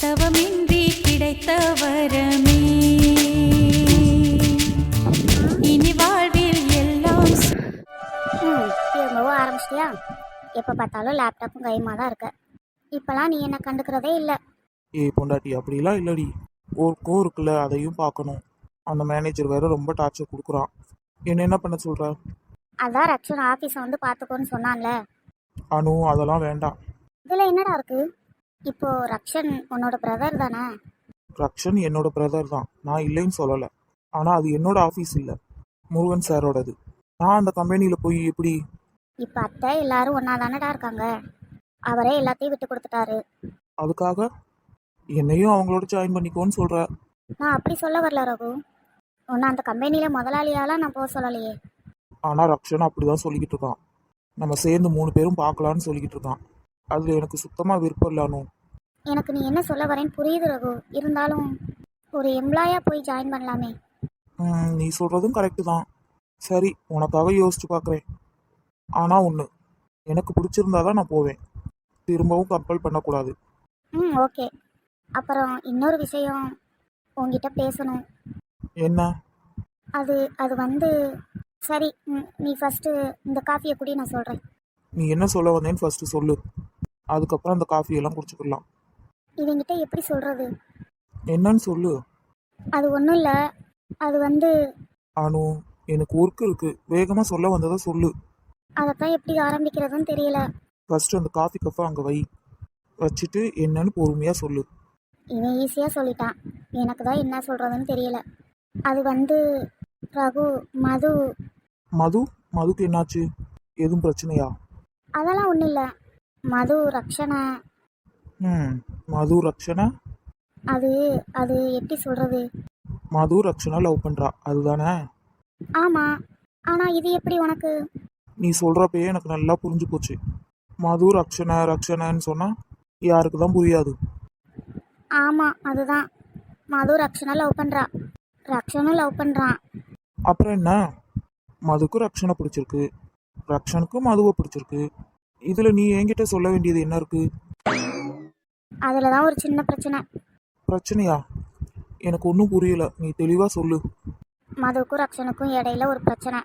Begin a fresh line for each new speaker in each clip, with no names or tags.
தவமின்றி கிடைத்த வரமே இனி வாழ்வில் எல்லாம்
திரும்பவும் ஆரம்பிச்சிட்டியா? எப்போ பார்த்தாலும் லேப்டாப்பும் கையுமா தான் இருக்க. இப்போலாம் நீ என்ன கண்டுக்கிறதே இல்லை.
ஏய் பொண்டாட்டி அப்படிலாம் இல்லடி. ஒர்க்கும் இருக்குல்ல அதையும் பார்க்கணும். அந்த மேனேஜர் வேற ரொம்ப டார்ச்சர் கொடுக்குறான். என்ன என்ன பண்ண சொல்ற?
அதான் ரக்ஷன் ஆஃபீஸை வந்து பார்த்துக்கோன்னு சொன்னான்ல.
அனு அதெல்லாம் வேண்டாம்.
இதில் என்னடா இருக்கு? இப்போ ரக்ஷன் உன்னோட பிரதர் தானே?
ரக்ஷன் என்னோட பிரதர் தான். நான் இல்லைன்னு சொல்லலை. ஆனால் அது என்னோட ஆஃபீஸ் இல்லை. முருகன் சாரோடது. நான் அந்த கம்பெனியில் போய் எப்படி?
இப்போ அத்தை எல்லாரும் ஒன்றா தானடா இருக்காங்க? அவரே எல்லாத்தையும் விட்டு கொடுத்துட்டாரு.
அதுக்காக? என்னையும் அவங்களோட ஜாயின் பண்ணிக்கோன்னு சொல்கிற
நான் அப்படி சொல்ல வரல ரகு. உன்னை அந்த கம்பெனியில் முதலாளியாலாம் நான் போக சொல்லலையே.
ஆனால் ரக்ஷன் அப்படி தான் சொல்லிக்கிட்டு இருக்கான். நம்ம சேர்ந்து மூணு பேரும் பார்க்கலான்னு சொல்லிக்கிட்டு இருக்கான். அதில் எனக்கு சுத்தமாக விருப்பம் இல்லை அனு.
எனக்கு நீ என்ன சொல்ல வரேன்னு புரியுது ரகு. இருந்தாலும் ஒரு எம்ப்ளாயாக போய் ஜாயின் பண்ணலாமே.
நீ சொல்கிறதும் கரெக்டு தான். சரி உனக்காக யோசிச்சு பார்க்குறேன் ஆனால் ஒன்று எனக்கு பிடிச்சிருந்தா தான் நான் போவேன். திரும்பவும் கம்பல் பண்ணக்கூடாது.
ம் ஓகே. அப்புறம் இன்னொரு விஷயம் உங்ககிட்ட பேசணும்.
என்ன?
அது அது வந்து சரி நீ ஃபஸ்ட்டு இந்த காஃபியை குடி நான் சொல்கிறேன்
நீ என்ன சொல்ல வந்தேன்னு ஃபஸ்ட்டு சொல்லு. அதுக்கப்புறம் அந்த காஃபியெல்லாம் குடிச்சுக்கலாம்.
இவங்கிட்ட எப்படி சொல்கிறது
என்னன்னு சொல்லு.
அது ஒன்றும் இல்லை. அது வந்து
அனு எனக்கு ஒர்க் இருக்குது வேகமாக சொல்ல வந்ததை சொல்லு.
அதைத்தான் எப்படி ஆரம்பிக்கிறதுன்னு தெரியல.
ஃபஸ்ட்டு அந்த காஃபி கப்பை அங்கே வை. வச்சுட்டு என்னன்னு பொறுமையாக சொல்லு.
இவன் ஈஸியாக சொல்லிட்டான். எனக்கு தான் என்ன சொல்கிறதுன்னு தெரியல. அது வந்து ரகு மது.
மது? மதுக்கு என்னாச்சு? எதுவும் பிரச்சனையா?
அதெல்லாம் ஒன்றும் இல்லை. மது ரக்ஷனை
ம் மது ரக்ஷனா
அது அது எப்படி சொல்கிறது
மது ரக்ஷனா லவ் பண்ணுறா அதுதானே?
ஆமாம் ஆனால் இது எப்படி உனக்கு?
நீ சொல்கிறப்பயே எனக்கு நல்லா புரிஞ்சு போச்சு. மது ரக்ஷனை ரக்ஷனன்னு சொன்னால் யாருக்கு தான் புரியாது.
ஆமாம் அதுதான். மது ரக்ஷனை லவ் பண்ணுறா ரக்ஷனும் லவ் பண்ணுறான்
அப்புறம் என்ன? மதுக்கு ரக்ஷனை பிடிச்சிருக்கு. ரக்ஷனுக்கு மதுவை பிடிச்சிருக்கு. இதில் நீ என்கிட்ட சொல்ல வேண்டியது என்ன இருக்குது
அதில் தான் ஒரு சின்ன பிரச்சனை.
பிரச்சனையா? எனக்கு ஒன்றும் புரியல. நீ தெளிவாக சொல்லு.
மதுவுக்கும் ரக்ஷனுக்கும் இடையில ஒரு பிரச்சனை.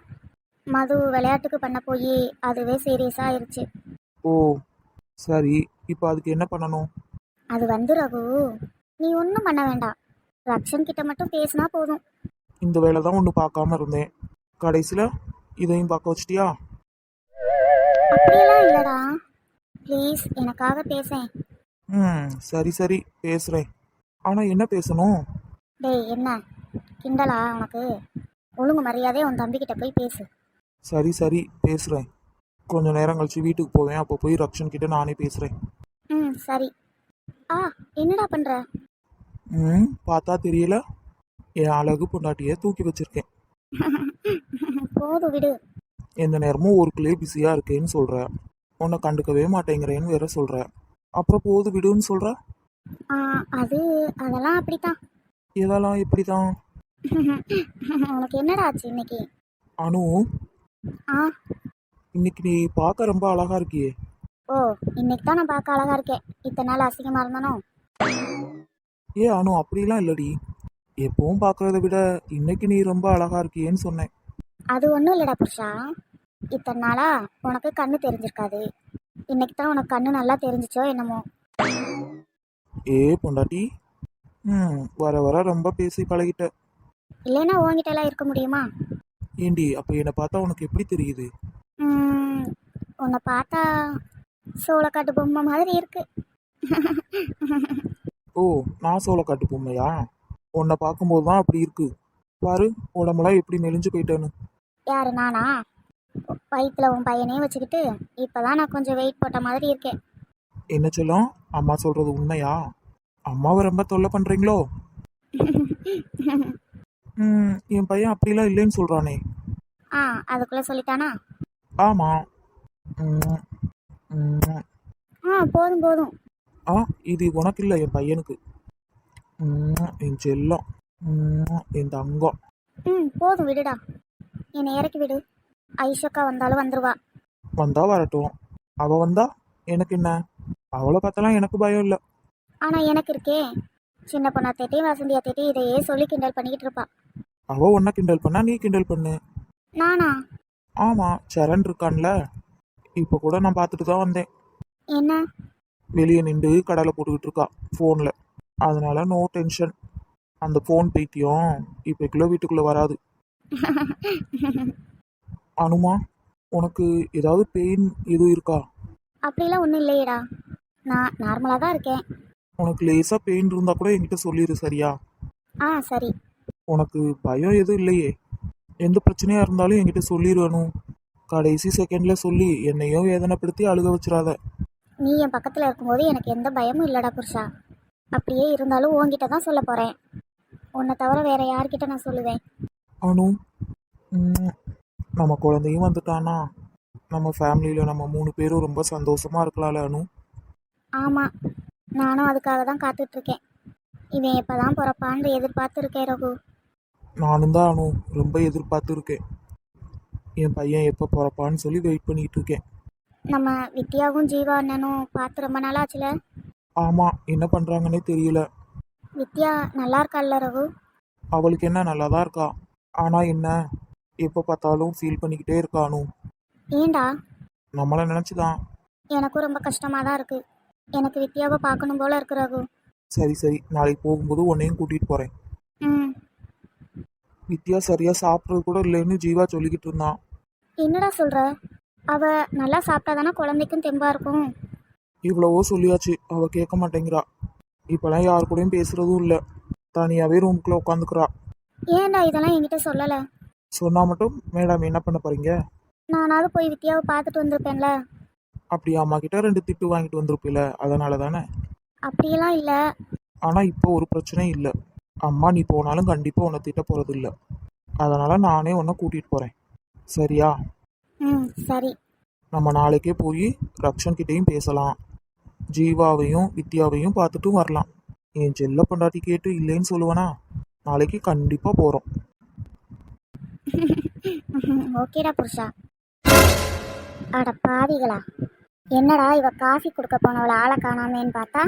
மது விளையாட்டுக்கு பண்ண போய் அதுவே சீரியஸாக ஆயிருச்சு.
ஓ சரி. இப்போ அதுக்கு என்ன பண்ணணும்?
அது வந்து ரகு நீ ஒன்றும் பண்ண வேண்டாம். ரக்ஷன் கிட்ட மட்டும் பேசினா போதும்.
இந்த வேலை தான் ஒன்று பார்க்காம இருந்தேன். கடைசியில் இதையும் பார்க்க வச்சிட்டியா?
அப்படியெல்லாம் இல்லைடா. ப்ளீஸ் எனக்காக பேசேன்
ம் சரி சரி பேசுகிறேன் ஆனால் என்ன பேசணும்?
டேய் என்ன? கிண்டலா உனக்கு? ஒழுங்கு மரியாதையே உன் தம்பிக்கிட்ட போய் பேசு.
சரி சரி பேசுகிறேன் கொஞ்ச நேரம் கழிச்சு வீட்டுக்கு போவேன். அப்போ போய் ரக்ஷன் கிட்ட நானே பேசுகிறேன்
ம் சரி. ஆ என்னடா பண்ணுற
ம் பார்த்தா தெரியல. என் அழகு பொண்டாட்டியை தூக்கி வச்சிருக்கேன்.
போதும் விடு.
எந்த நேரமும் ஒர்க்லேயே பிஸியாக இருக்கேன்னு சொல்கிற உன்னை கண்டுக்கவே மாட்டேங்கிறேன்னு வேற சொல்கிற அப்புறம் போது விடுன்னு சொல்கிற
அது அதெல்லாம் அப்படித்தான்.
இதெல்லாம் எப்படி தான்
உனக்கு என்னடா ஆச்சு இன்னைக்கு?
அனு
ஆ.
இன்னைக்கு நீ பார்க்க ரொம்ப அழகா இருக்கியே.
ஓ இன்னைக்கு தான் நான் பார்க்க அழகா இருக்கேன். இத்தனை நாள் அசிங்கமா இருந்தானோ?
ஏ அனு அப்படிலாம் இல்லடி. எப்பவும் பார்க்கறத விட இன்னைக்கு நீ ரொம்ப அழகா இருக்கியேன்னு சொன்னேன்.
அது ஒன்றும் இல்லைடா புருஷா. இத்தனை நாளா உனக்கு கண்ணு தெரிஞ்சிருக்காது. இன்னைக்கு தான் உனக்கு கண்ணு நல்லா தெரிஞ்சிச்சோ என்னமோ.
ஏ பொண்டாட்டி. ம் வர வர ரொம்ப பேசி பழகிட்ட.
இல்லைன்னா உன்கிட்ட எல்லாம் இருக்க முடியுமா?
ஏண்டி அப்போ என்னை பார்த்தா உனக்கு எப்படி தெரியுது?
ம், உன்னை பார்த்தா சோளக்காட்டு பொம்மை மாதிரி இருக்கு.
ஓ நான் சோள காட்டு பொம்மையா? உன்னை பார்க்கும்போது தான் அப்படி இருக்கு. பாரு உடம்பெல்லாம் எப்படி மெலிஞ்சு போயிட்டேன்னு.
யாரு நானா? வயிற்றுல உன் பையனையும் வச்சுக்கிட்டு இப்போதான் நான் கொஞ்சம் வெயிட் போட்ட மாதிரி இருக்கேன்.
என்ன சொல்லும்? அம்மா சொல்றது உண்மையா? அம்மாவை ரொம்ப தொல்லை பண்றீங்களோ? ம் என் பையன் அப்படிலாம் இல்லைன்னு சொல்றானே.
ஆ அதுக்குள்ளே சொல்லிட்டானா?
ஆமா. ம், ம்.
ஆ போதும் போதும்.
ஆ இது உனக்கு இல்லை என் பையனுக்கு. ம், என் செல்லம். ம், என் தங்கம்.
ம் போதும் விடுடா. என்னை இறக்கி விடு. ஐஷக்கா வந்தாலும் வந்துருவா.
வந்தா வரட்டும். அவ வந்தா எனக்கு என்ன? அவளை பார்த்தாலாம் எனக்கு பயம் இல்லை.
ஆனால் எனக்கு இருக்கே. சின்ன பொண்ணா தேட்டி வசந்தியா தேட்டி இதையே சொல்லி கிண்டல் பண்ணிக்கிட்டு இருப்பா.
அவ ஒன்ன கிண்டல் பண்ணா நீ கிண்டல் பண்ணு.
நானா?
ஆமா சரண் இருக்கான்ல. இப்போ கூட நான் பார்த்துட்டு தான் வந்தேன்.
என்ன?
வெளியே நின்று கடலை போட்டுக்கிட்டு இருக்கா ஃபோனில் அதனால நோ டென்ஷன் அந்த ஃபோன் பைத்தியம் இப்போக்குள்ள வீட்டுக்குள்ளே வராது. அனுமா உனக்கு ஏதாவது பெயின் எதுவும் இருக்கா?
அப்படிலாம் ஒன்றும் இல்லையேடா. நான் நார்மலாக தான் இருக்கேன்.
உனக்கு லேசாக பெயின் இருந்தால் கூட என்கிட்ட சொல்லிடு சரியா?
ஆ சரி.
உனக்கு பயம் எதுவும் இல்லையே? எந்த பிரச்சனையாக இருந்தாலும் என்கிட்ட சொல்லிடணும் கடைசி செகண்டில் சொல்லி என்னையும் வேதனைப்படுத்தி அழுக வச்சிடாத.
நீ என் பக்கத்தில் இருக்கும்போது எனக்கு எந்த பயமும் இல்லைடா புருஷா. அப்படியே இருந்தாலும் உன்கிட்ட தான் சொல்ல போகிறேன் உன்னை தவிர வேற யார்கிட்ட நான் சொல்லுவேன்?
அனு. நம்ம குழந்தையும் வந்துட்டானா? நம்ம ஃபேமிலியில் நம்ம மூணு பேரும் ரொம்ப சந்தோஷமா இருக்கலாம்ல அனு.
ஆமாம் நானும் அதுக்காக தான் காத்துட்ருக்கேன். இவன் எப்போ தான் பிறப்பான்னு எதிர்பார்த்துருக்கேன் ரகு.
நானும் தான் அனு ரொம்ப எதிர்பார்த்து இருக்கேன் என் பையன் எப்போ பிறப்பான்னு சொல்லி வெயிட் பண்ணிட்டு இருக்கேன்
நம்ம வித்யாவும் ஜீவா அண்ணனும் பார்த்து ரொம்ப நாளாச்சுல?
ஆமாம் என்ன பண்ணுறாங்கன்னே தெரியல.
வித்யா நல்லா இருக்கால்ல ரகு?
அவளுக்கு என்ன நல்லா தான் இருக்கா? ஆனால் என்ன? எப்போ பார்த்தாலும் ஃபீல் பண்ணிக்கிட்டே இருக்கா அனு
ஏண்டா?
நம்மளை நினச்சிதான்.
எனக்கும் ரொம்ப கஷ்டமாக தான் இருக்குது எனக்கு வித்யாவை பார்க்கணும் போல இருக்கு ரகு.
சரி சரி. நாளைக்கு போகும்போது உன்னையும் கூட்டிகிட்டு போகிறேன்
ம்.
வித்யா சரியாக சாப்பிட்றது கூட இல்லைன்னு ஜீவா சொல்லிக்கிட்டு இருந்தான்
என்னடா சொல்கிற அவ நல்லா சாப்பிட்டா தானே குழந்தைக்கும் தெம்பா இருக்கும்.
இவ்வளவோ சொல்லியாச்சு. அவ கேட்க மாட்டேங்கிறா. இப்பெல்லாம் யார் கூடயும் பேசுறதும் இல்லை. தனியாவே ரூமுக்குள்ள உட்காந்துக்கிறா.
ஏன்டா இதெல்லாம் என்கிட்ட சொல்லலை?
சொன்னா மட்டும் மேடம் என்ன பண்ண போறீங்க?
நானாவது போய் வித்யாவை பார்த்துட்டு வந்திருப்பேன்ல.
அப்படி அம்மா கிட்ட ரெண்டு திட்டு வாங்கிட்டு வந்திருப்பில அதனால தானே?
அப்படியெல்லாம் இல்லை.
ஆனா இப்போ ஒரு பிரச்சனையும் இல்லை. அம்மா நீ போனாலும் கண்டிப்பா உன்னை திட்ட போறது இல்லை அதனால நானே உன்னை கூட்டிட்டு போறேன். சரியா?
ம் சரி.
நம்ம நாளைக்கே போய் ரக்ஷன் கிட்டேயும் பேசலாம். ஜீவாவையும் வித்யாவையும் பார்த்துட்டும் வரலாம். என் செல்ல பொண்டாட்டி கேட்டு இல்லைன்னு சொல்லுவேனா? நாளைக்கு கண்டிப்பா போறோம்.
ஓகேடா புருஷா. அட பாவிகளா. என்னடா இவ காஃபி கொடுக்க போனவள ஆளை காணாமேன்னு பார்த்தா?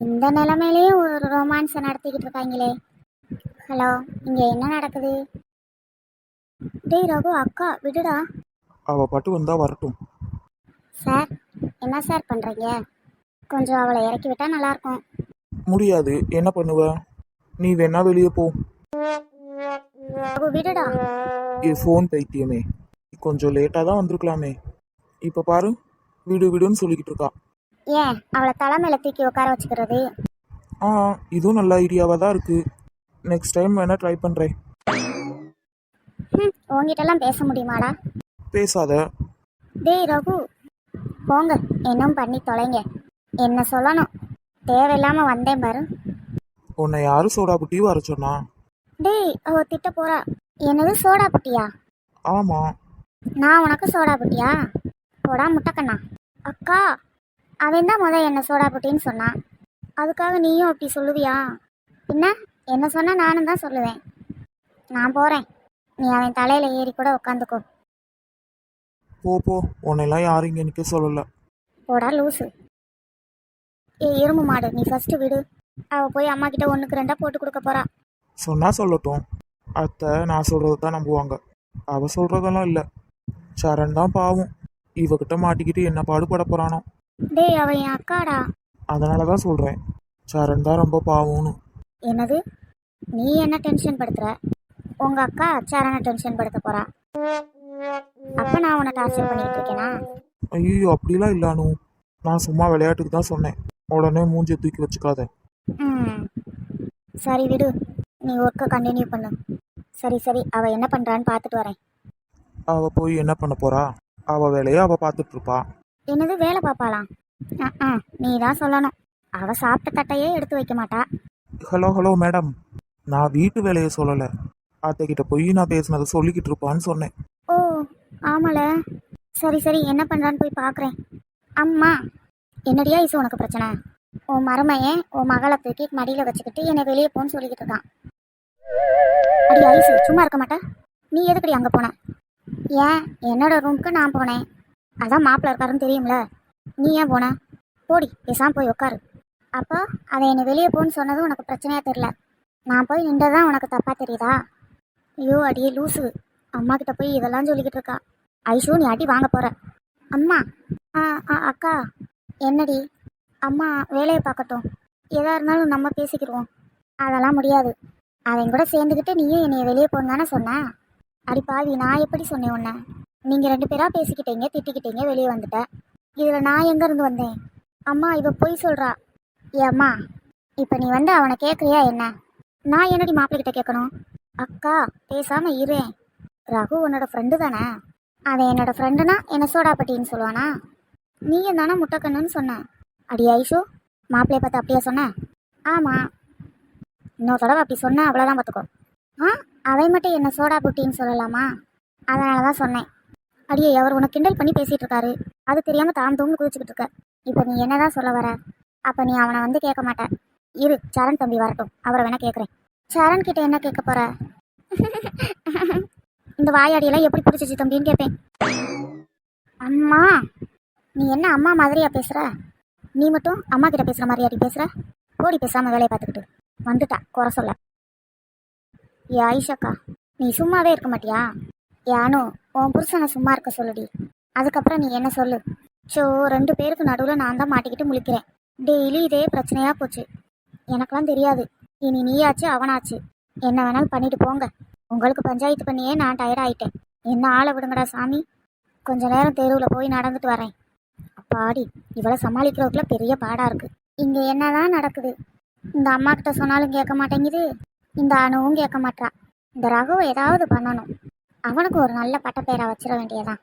இந்த நிலைமையிலேயே ஒரு ரொமான்ஸை நடத்திக்கிட்டு இருக்காங்களே. ஹலோ இங்க என்ன நடக்குது? டேய் ரகு அக்கா விடுடா.
அவ பாட்டு வந்தா வரட்டும்.
சார் என்ன சார் பண்றீங்க? கொஞ்சம் அவளை இறக்கி விட்டா நல்லா இருக்கும்
முடியாது. என்ன பண்ணுவ? நீ வேணா வெளியே போ.
ரகு விடுடா.
ஏ ஃபோன் பைத்தியமே. கொஞ்சம் லேட்டாக தான் வந்திருக்கலாமே. இப்போ பாரு விடு விடுன்னு சொல்லிக்கிட்டு இருக்கா.
ஏன் அவளை தலைமையில தூக்கி உட்கார வச்சுக்கிறது?
ஆ இதுவும் நல்ல ஐடியாவாக தான் இருக்கு. நெக்ஸ்ட் டைம் வேணா ட்ரை பண்ணுறேன்
உங்ககிட்டலாம் பேச முடியுமாடா?
பேசாத.
டேய் ரகு. போங்க இன்னும் பண்ணி தொலைங்க. என்ன சொல்லணும்? தேவையில்லாம வந்தேன் பாரு.
உன்னை யாரும் சோடா புட்டி வர சொன்னா?
டேய் அவ திட்ட போறா. என்னது சோடா புட்டியா?
ஆமாம்
நான் உனக்கு சோடா புட்டியா? போடா முட்டக்கண்ணா. அக்கா அவன் தான் முத என்ன சோடா புட்டின்னு சொன்னான் அதுக்காக நீயும் அப்படி சொல்லுவியா? பின்ன என்ன சொன்னா நானும் தான் சொல்லுவேன். நான் போறேன். நீ அவன் தலையில ஏறி கூட உட்காந்துக்கோ
போ போ. உன்னையெல்லாம் யாரும் இங்கே நிற்க சொல்லலை.
போடா லூசு. ஏ எறும்பு மாடு நீ ஃபர்ஸ்ட் விடு. அவ போய் அம்மா கிட்ட ஒண்ணுக்கு ரெண்டா போட்டு கொடுக்க போறா.
சொன்னா சொல்லட்டும். அத்தை நான் சொல்கிறது தான் நம்புவாங்க. அவ சொல்கிறதெல்லாம் இல்லை. சரண் தான் பாவம். இவகிட்ட மாட்டிக்கிட்டு என்ன பாடுபட போகிறானோ
டேய் அவ என் அக்காடா.
அதனால தான் சொல்கிறேன் சரண் தான் ரொம்ப பாவம்னு.
என்னது? நீ என்ன டென்ஷன் படுத்துற? உங்க அக்கா சரண டென்ஷன் படுத்த போறா. அப்ப நான் உன்னை டார்ச்சர் பண்ணிட்டு இருக்கேனா?
ஐயோ அப்படிலாம் இல்லானு நான் சும்மா விளையாட்டுக்கு தான் சொன்னேன். உடனே மூஞ்சியை தூக்கி வச்சுக்காத.
ம். சரி விடு. நீ ஒர்க்கை கண்டினியூ பண்ணு. சரி சரி. அவ என்ன பண்றான்னு பார்த்துட்டு வரேன்.
அவ போய் என்ன பண்ண போறா? அவ வேலையை அவ பார்த்துட்டு இருப்பா.
என்னது வேலை பார்ப்பாளாம் ஆ நீ தான் சொல்லணும். அவ சாப்பிட்ட தட்டையே எடுத்து வைக்க மாட்டா.
Hello hello madam. நான் வீட்டு வேலையை சொல்லலை. அத்தைக்கிட்ட போய் நான் பேசினதை சொல்லிக்கிட்டு இருப்பான்னு சொன்னேன்.
ஓ ஆமால. சரி சரி. என்ன பண்றான்னு போய் பார்க்குறேன். அம்மா. என்னடியா இசு உனக்கு பிரச்சனை? உன் மருமையன் உன் மகளை தூக்கி மடியில் வச்சுக்கிட்டு என்னை வெளியே போன்னு சொல்லிக்கிட்டு இருக்கான். அடி ஐசு சும்மா இருக்க மாட்டேன். நீ எதுக்குடி அங்கே போன? ஏன்? என்னோட ரூமுக்கு நான் போனேன். அதான் மாப்பிள்ள இருக்காருன்னு தெரியும்ல. நீ ஏன் போன? போடி பேசாம போய் உட்காரு அப்போ அதை என்னை வெளியே போன்னு சொன்னது உனக்கு பிரச்சனையாக தெரில நான் போய் நின்றதான் உனக்கு தப்பாக தெரியுதா? ஐயோ அடியே லூசு. அம்மா கிட்ட போய் இதெல்லாம் சொல்லிக்கிட்டு இருக்கா. ஐஷு நீ அடி வாங்க போகிற அம்மா ஆ ஆ, அக்கா. என்னடி? அம்மா வேலையை பார்க்கட்டும். எதாக இருந்தாலும் நம்ம பேசிக்கிடுவோம் அதெல்லாம் முடியாது. அவன் கூட சேர்ந்துக்கிட்டு நீயும் என்னைய வெளியே போன்னு தானே சொன்ன. அடி பாவி நான் எப்படி சொன்னேன் உன்னை? நீங்கள் ரெண்டு பேராக பேசிக்கிட்டீங்க திட்டிக்கிட்டீங்க வெளியே வந்துட்டேன் இதில் நான் எங்கேருந்து வந்தேன்? அம்மா இவ பொய் சொல்கிறா ஏம்மா இப்போ நீ வந்து அவனை கேட்குறியா என்ன? நான் என்னடி மாப்பிள்ளைகிட்ட கேட்கணும் அக்கா பேசாமல் இரு. ரகு உன்னோட ஃப்ரெண்டு தானே? அவன் என்னோட ஃப்ரெண்டுனா என்ன சோடாப்பட்டின்னு சொல்லுவானா? நீயும் தானே முட்டைக்கண்ணுன்னு சொன்ன. அடி ஐஷு மாப்பிள்ளைய பார்த்து அப்படியா சொன்ன? ஆமாம் இன்னொரு தடவை அப்படி சொன்ன அவ்வளோதான் பார்த்துக்கோ. ஆ அவன் மட்டும் என்ன சோடா புட்டின்னு சொல்லலாமா? அதனால தான் சொன்னேன். அடியே அவர் உனக்கு கிண்டல் பண்ணி பேசிகிட்டு இருக்காரு. அது தெரியாமல் தான் தூங்கு குதிச்சுக்கிட்டு இருக்க. இப்போ நீ என்னதான் சொல்ல வர? அப்போ நீ அவனை வந்து கேட்க மாட்டேன் இரு சரண் தம்பி வரட்டும். அவரை வேணா கேட்குறேன் சரண் கிட்ட என்ன கேட்க போற? இந்த வாயாடியெல்லாம் எப்படி பிடிச்சிச்சு தம்பின்னு கேட்பேன் அம்மா நீ என்ன அம்மா மாதிரியா பேசுகிற நீ மட்டும் அம்மா கிட்ட பேசுகிற மாதிரி அடி பேசுகிற ஓடி பேசாமல் வேலையை பார்த்துக்கிட்டு. வந்துட்டா. குறை சொல்ல. ஏ ஐஷாக்கா நீ சும்மாவே இருக்க மாட்டியா? யானோ உன் புருஷனை சும்மா இருக்க சொல்லுடி. அதுக்கப்புறம் நீ என்ன சொல்லு? ஸோ ரெண்டு பேருக்கு நடுவில் நான் தான் மாட்டிக்கிட்டு முழிக்கிறேன். டெய்லி இதே பிரச்சனையாக போச்சு. எனக்கெல்லாம் தெரியாது. இனி நீயாச்சு அவனாச்சு. என்ன வேணாலும் பண்ணிட்டு போங்க. உங்களுக்கு பஞ்சாயத்து பண்ணியே நான் டயர்ட் ஆயிட்டேன். என்ன ஆளை விடுங்கடா சாமி. கொஞ்ச நேரம் தெருவில் போய் நடந்துட்டு வரேன். பாடி. இவளை சமாளிக்கிறதுக்குள்ள பெரிய பாடா இருக்கு. இங்க என்னதான் நடக்குது? இந்த அம்மா கிட்ட சொன்னாலும் கேட்க மாட்டேங்குது. இந்த அணுவும் கேட்க மாட்டா இந்த ரகுவை ஏதாவது பண்ணணும். அவனுக்கு ஒரு நல்ல பட்டப்பேரை வச்சிட வேண்டியதான்